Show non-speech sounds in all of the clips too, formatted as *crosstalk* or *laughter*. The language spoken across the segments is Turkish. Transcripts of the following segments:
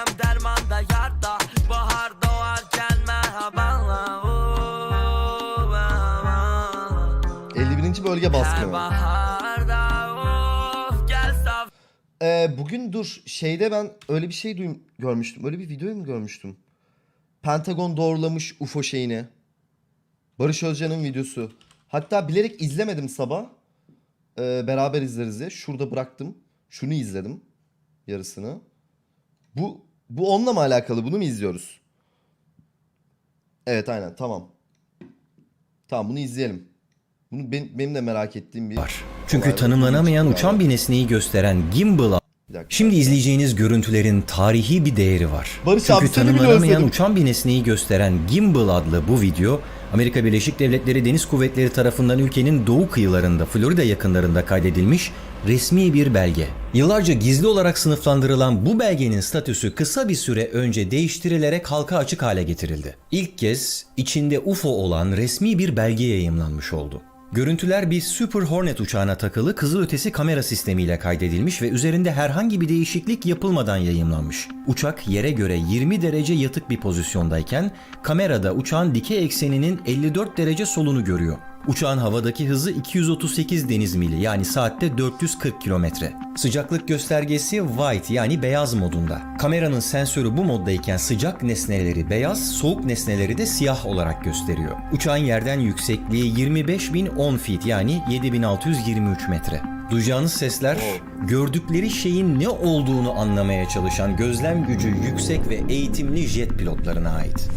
Derman da yarda Bahar doğarken merhabalar Oo, merhaba. 51. bölge Her baskını. baharda of gel saf Ee, bugün dur şeyde ben öyle bir şey duym görmüştüm. Öyle bir videoyu mu görmüştüm? Pentagon doğrulamış UFO şeyini. Barış Özcan'ın videosu. Hatta bilerek izlemedim sabah. Ee, beraber izleriz diye. Şurada bıraktım. Şunu izledim. Yarısını. Bu bu onunla mı alakalı? Bunu mu izliyoruz? Evet aynen tamam. Tamam bunu izleyelim. Bunu benim, benim de merak ettiğim bir var. Çünkü tanımlanamayan uçan bir nesneyi gösteren gimbal. Şimdi izleyeceğiniz görüntülerin tarihi bir değeri var. Barış abi, Çünkü bile tanımlanamayan uçan bir nesneyi gösteren Gimbal adlı bu video Amerika Birleşik Devletleri Deniz Kuvvetleri tarafından ülkenin doğu kıyılarında Florida yakınlarında kaydedilmiş resmi bir belge. Yıllarca gizli olarak sınıflandırılan bu belgenin statüsü kısa bir süre önce değiştirilerek halka açık hale getirildi. İlk kez içinde UFO olan resmi bir belge yayımlanmış oldu. Görüntüler bir Super Hornet uçağına takılı kızılötesi kamera sistemiyle kaydedilmiş ve üzerinde herhangi bir değişiklik yapılmadan yayımlanmış. Uçak yere göre 20 derece yatık bir pozisyondayken kamerada uçağın dikey ekseninin 54 derece solunu görüyor. Uçağın havadaki hızı 238 deniz mili yani saatte 440 kilometre. Sıcaklık göstergesi white yani beyaz modunda. Kameranın sensörü bu moddayken sıcak nesneleri beyaz, soğuk nesneleri de siyah olarak gösteriyor. Uçağın yerden yüksekliği 25.010 feet yani 7623 metre. Duyacağınız sesler gördükleri şeyin ne olduğunu anlamaya çalışan gözlem gücü yüksek ve eğitimli jet pilotlarına ait.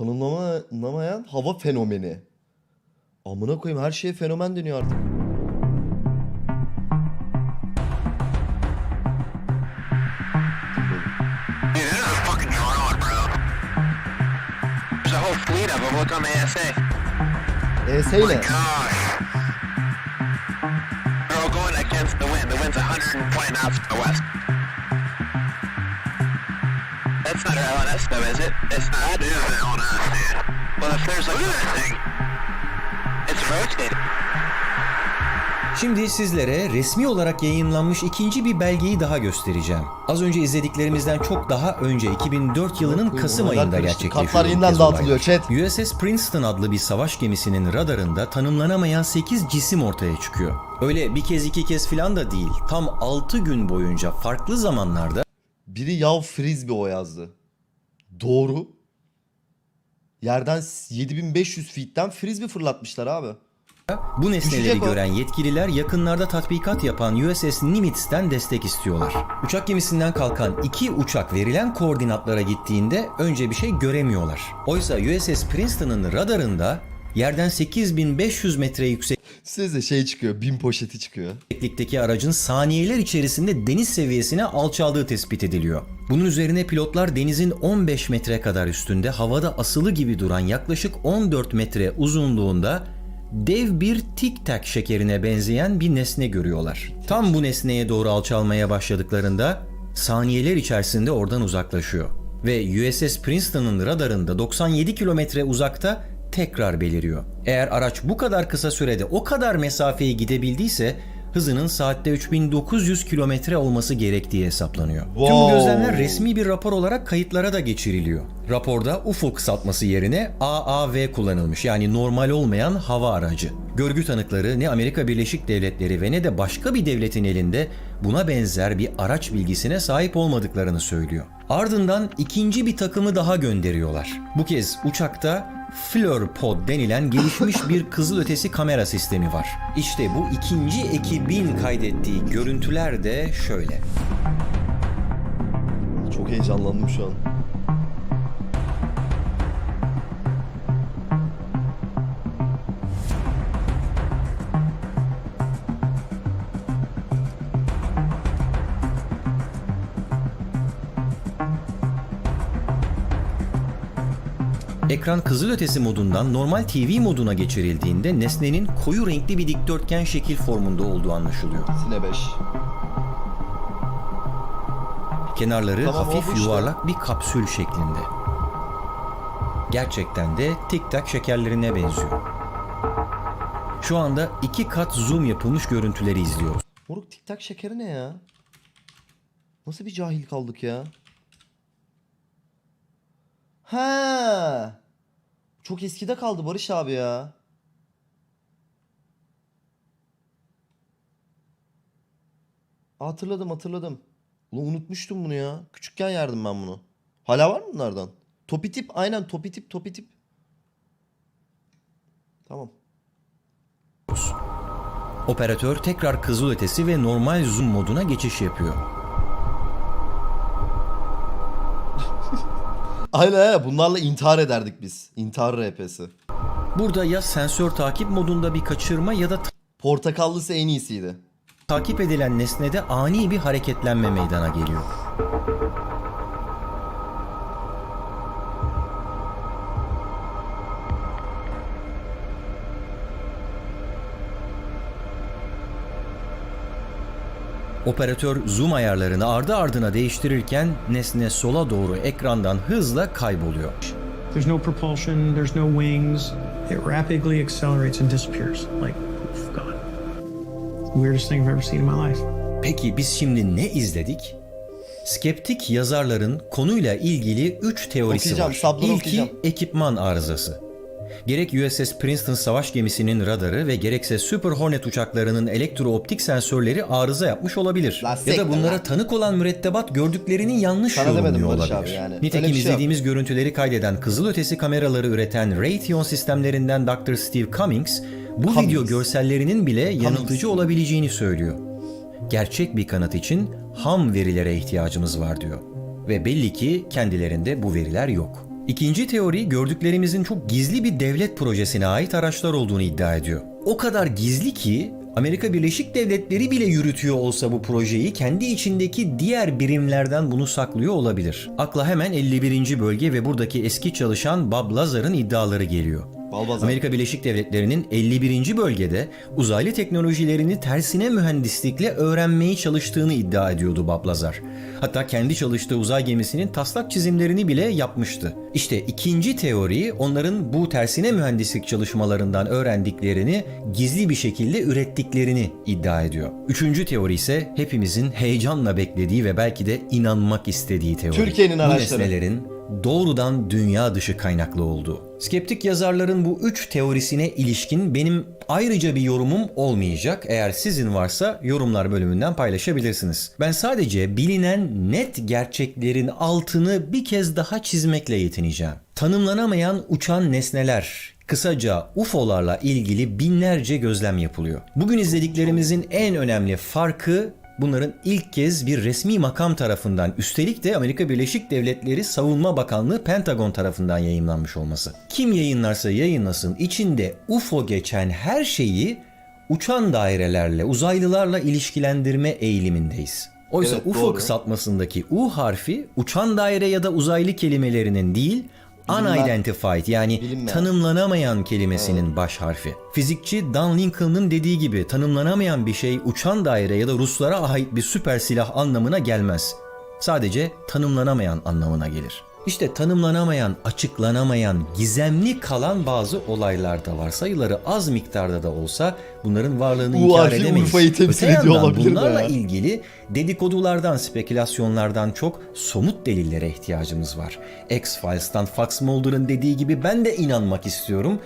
Tanımlanamayan hava fenomeni. Amına koyayım her şeye fenomen deniyor artık. ES ile. They're all going against the wind. The wind's 120 knots to the west. Not our LNS though, is it? It's not. That is an LNS, dude. Well, if there's like Look at that thing. It's rotating. Şimdi sizlere resmi olarak yayınlanmış ikinci bir belgeyi daha göstereceğim. Az önce izlediklerimizden çok daha önce 2004 yılının Kasım ayında gerçekleşiyor. Kartlar bu yeniden dağıtılıyor, chat. USS Princeton adlı bir savaş gemisinin radarında tanımlanamayan 8 cisim ortaya çıkıyor. Öyle bir kez iki kez filan da değil. Tam 6 gün boyunca farklı zamanlarda Biri yav frisbee o yazdı. Doğru. Yerden 7500 feet'ten frisbee fırlatmışlar abi. Bu nesneleri Düşecek o. gören yetkililer yakınlarda tatbikat yapan USS Nimitz'ten destek istiyorlar. Uçak gemisinden kalkan iki uçak verilen koordinatlara gittiğinde önce bir şey göremiyorlar. Oysa USS Princeton'ın radarında yerden 8500 metre Size şey çıkıyor. Bin poşeti çıkıyor. yükseklikteki aracın saniyeler içerisinde deniz seviyesine alçaldığı tespit ediliyor. Bunun üzerine pilotlar denizin 15 metre kadar üstünde havada asılı gibi duran yaklaşık 14 metre uzunluğunda dev bir tic tac şekerine benzeyen bir nesne görüyorlar. Tam bu nesneye doğru alçalmaya başladıklarında saniyeler içerisinde oradan uzaklaşıyor. Ve USS Princeton'ın radarında 97 kilometre uzakta tekrar beliriyor. Eğer araç bu kadar kısa sürede o kadar mesafeyi gidebildiyse hızının saatte 3900 kilometre olması gerektiği hesaplanıyor. Tüm bu Wow. gözlemler resmi bir rapor olarak kayıtlara da geçiriliyor. Raporda UFO kısaltması yerine AAV kullanılmış yani normal olmayan hava aracı. Görgü tanıkları ne Amerika Birleşik Devletleri ve ne de başka bir devletin elinde buna benzer bir araç bilgisine sahip olmadıklarını söylüyor. Ardından ikinci bir takımı daha gönderiyorlar. Bu kez uçakta Fleur Pod denilen gelişmiş bir kızılötesi kamera sistemi var. İşte bu ikinci ekibin kaydettiği görüntüler de şöyle. Çok heyecanlandım şu an. Ekran kızılötesi modundan normal TV moduna geçirildiğinde nesnenin koyu renkli bir dikdörtgen şekil formunda olduğu anlaşılıyor. Sine 5. Kenarları Tamam, hafif oldu işte. yuvarlak bir kapsül şeklinde. Gerçekten de tic tac şekerlerine benziyor. Şu anda iki kat zoom yapılmış görüntüleri izliyoruz. Moruk tic tak şekeri ne ya? Nasıl bir cahil kaldık ya? Ha. Çok eskide kaldı Barış abi ya. Hatırladım hatırladım. Ulan unutmuştum bunu ya. Küçükken yerdim ben bunu. Hala var mı bunlardan? Topi tip aynen topi tip topi tip. Tamam. Operatör tekrar kızılötesi ve normal zoom moduna geçiş yapıyor. Aynen he, bunlarla intihar ederdik biz. İntihar RP'si. Burada ya sensör takip modunda bir kaçırma ya da Portakallısı en iyisiydi. takip edilen nesnede ani bir hareketlenme meydana geliyor. Operatör zoom ayarlarını ardı ardına değiştirirken nesne sola doğru ekrandan hızla kayboluyor. There's no propulsion, there's no wings. It rapidly accelerates and disappears. Like, poof, gone. Weirdest thing I've ever seen in my life. Peki biz şimdi ne izledik? Skeptik yazarların konuyla ilgili 3 teorisi Okuyacağım, var. İlki okuyacağım. ekipman arızası. Gerek USS Princeton savaş gemisinin radarı ve gerekse Super Hornet uçaklarının elektrooptik sensörleri arıza yapmış olabilir. Lan ya da bunlara lan. tanık olan mürettebat gördüklerini yanlış Sana yorumluyor olabilir. abi yani. Nitekim şey yok. izlediğimiz görüntüleri kaydeden kızılötesi kameraları üreten Raytheon sistemlerinden Dr. Steve Cummings bu Cummings. video görsellerinin bile yanıltıcı olabileceğini söylüyor. Gerçek bir kanıt için ham verilere ihtiyacımız var diyor. Ve belli ki kendilerinde bu veriler yok. İkinci teori gördüklerimizin çok gizli bir devlet projesine ait araçlar olduğunu iddia ediyor. O kadar gizli ki Amerika Birleşik Devletleri bile yürütüyor olsa bu projeyi kendi içindeki diğer birimlerden bunu saklıyor olabilir. Akla hemen 51. bölge ve buradaki eski çalışan Bob Lazar'ın iddiaları geliyor. Balbazar. Amerika Birleşik Devletleri'nin 51. bölgede uzaylı teknolojilerini tersine mühendislikle öğrenmeyi çalıştığını iddia ediyordu Bob Lazar. Hatta kendi çalıştığı uzay gemisinin taslak çizimlerini bile yapmıştı. İşte ikinci teori onların bu tersine mühendislik çalışmalarından öğrendiklerini gizli bir şekilde ürettiklerini iddia ediyor. Üçüncü teori ise hepimizin heyecanla beklediği ve belki de inanmak istediği teori. Türkiye'nin Bu araçları. nesnelerin doğrudan dünya dışı kaynaklı olduğu. Skeptik yazarların bu üç teorisine ilişkin benim ayrıca bir yorumum olmayacak. Eğer sizin varsa yorumlar bölümünden paylaşabilirsiniz. Ben sadece bilinen net gerçeklerin altını bir kez daha çizmekle yetineceğim. Tanımlanamayan uçan nesneler, Kısaca UFO'larla ilgili binlerce gözlem yapılıyor. Bugün izlediklerimizin en önemli farkı bunların ilk kez bir resmi makam tarafından üstelik de Amerika Birleşik Devletleri Savunma Bakanlığı Pentagon tarafından yayınlanmış olması. Kim yayınlarsa yayınlasın içinde UFO geçen her şeyi uçan dairelerle, uzaylılarla ilişkilendirme eğilimindeyiz. Oysa Evet, UFO doğru. kısaltmasındaki U harfi uçan daire ya da uzaylı kelimelerinin değil. Unidentified yani Bilinmeyen. tanımlanamayan kelimesinin baş harfi. Fizikçi Dan Lincoln'ın dediği gibi tanımlanamayan bir şey uçan daire ya da Ruslara ait bir süper silah anlamına gelmez. Sadece tanımlanamayan anlamına gelir. İşte tanımlanamayan, açıklanamayan, gizemli kalan bazı olaylar da var. Sayıları az miktarda da olsa bunların varlığını U inkar edemeyiz. Urfa'yı temsil Öte ediyor olabilir bunlarla ya? ilgili dedikodulardan, spekülasyonlardan çok somut delillere ihtiyacımız var. X-Files'tan Fox Mulder'ın dediği gibi ben de inanmak istiyorum.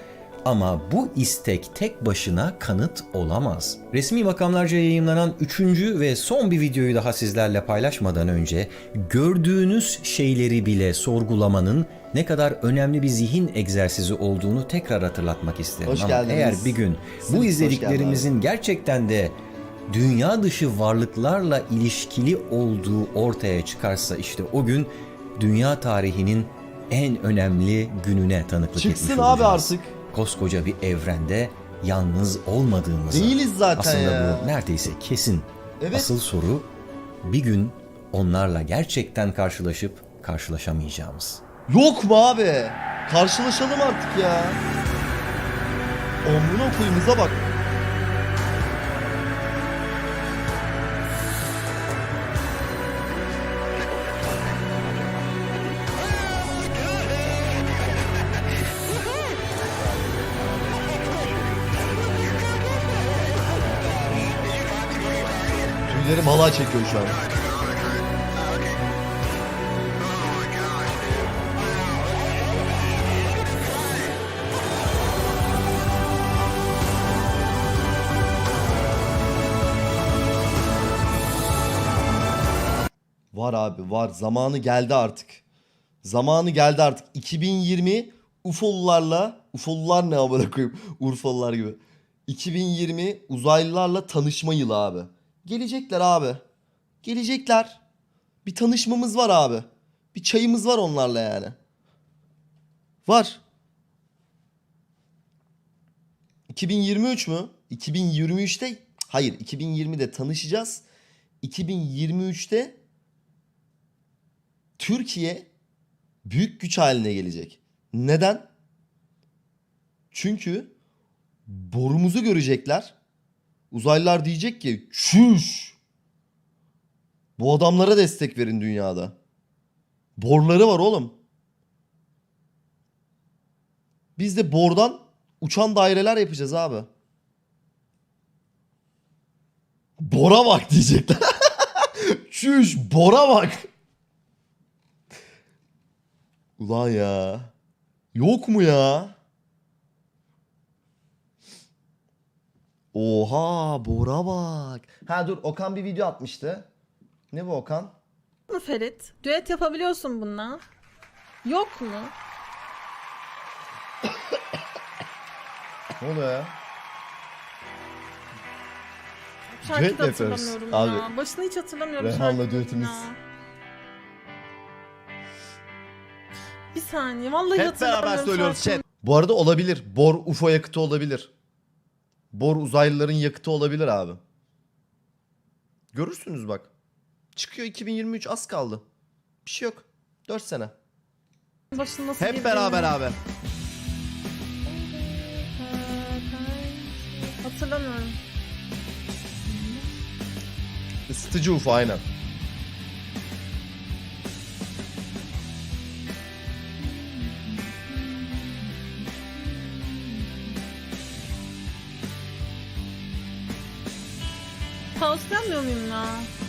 Ama bu istek tek başına kanıt olamaz. Resmi makamlarca yayınlanan üçüncü ve son bir videoyu daha sizlerle paylaşmadan önce gördüğünüz şeyleri bile sorgulamanın ne kadar önemli bir zihin egzersizi olduğunu tekrar hatırlatmak isterim. Hoş Ama geldiniz. eğer bir gün Siz bu izlediklerimizin gerçekten de dünya dışı varlıklarla ilişkili olduğu ortaya çıkarsa işte o gün dünya tarihinin en önemli gününe tanıklık Çıksın etmiş abi olacağız. artık. Koskoca bir evrende yalnız olmadığımızı. Değiliz zaten Aslında ya. bu neredeyse kesin. Evet. Asıl soru bir gün onlarla gerçekten karşılaşıp karşılaşamayacağımız. Yok mu abi? Karşılaşalım artık ya. Amına koyumuza bak. Kuzenim halay çekiyor şu an. Var abi var. Zamanı geldi artık. Zamanı geldi artık. 2020 UFO'lularla UFO'lular ne amına koyayım? Urfalılar gibi. 2020 uzaylılarla tanışma yılı abi. Gelecekler abi. Gelecekler. Bir tanışmamız var abi. Bir çayımız var onlarla yani. Var. 2023 mü? 2023'te hayır 2020'de tanışacağız. 2023'te Türkiye büyük güç haline gelecek. Neden? Çünkü borumuzu görecekler. Uzaylılar diyecek ki çüş. Bu adamlara destek verin dünyada. Borları var oğlum. Biz de bordan uçan daireler yapacağız abi. Bora bak *laughs* diyecekler. Çüş Bora bak. Ulan ya. Yok mu ya? Oha Bora bak. Ha dur Okan bir video atmıştı. Ne bu Okan? mu Ferit? Düet yapabiliyorsun bununla. Yok mu? Ne oluyor ya? Şarkıyı Düet da mi yapıyoruz? hatırlamıyorum ya. Abi, Başını hiç hatırlamıyorum Rehan'la şarkının düetimiz. ya. Bir saniye vallahi Hep hatırlamıyorum beraber söylüyoruz şarkının. chat. Bu arada olabilir. Bor UFO yakıtı olabilir. Bor uzaylıların yakıtı olabilir abi. Görürsünüz bak. Çıkıyor 2023 az kaldı. Bir şey yok. 4 sene. Başını nasıl Hep girdiğini- beraber abi. Hatırlamıyorum. Isıtıcı UFO aynen. Pauslanmıyor muyum ya?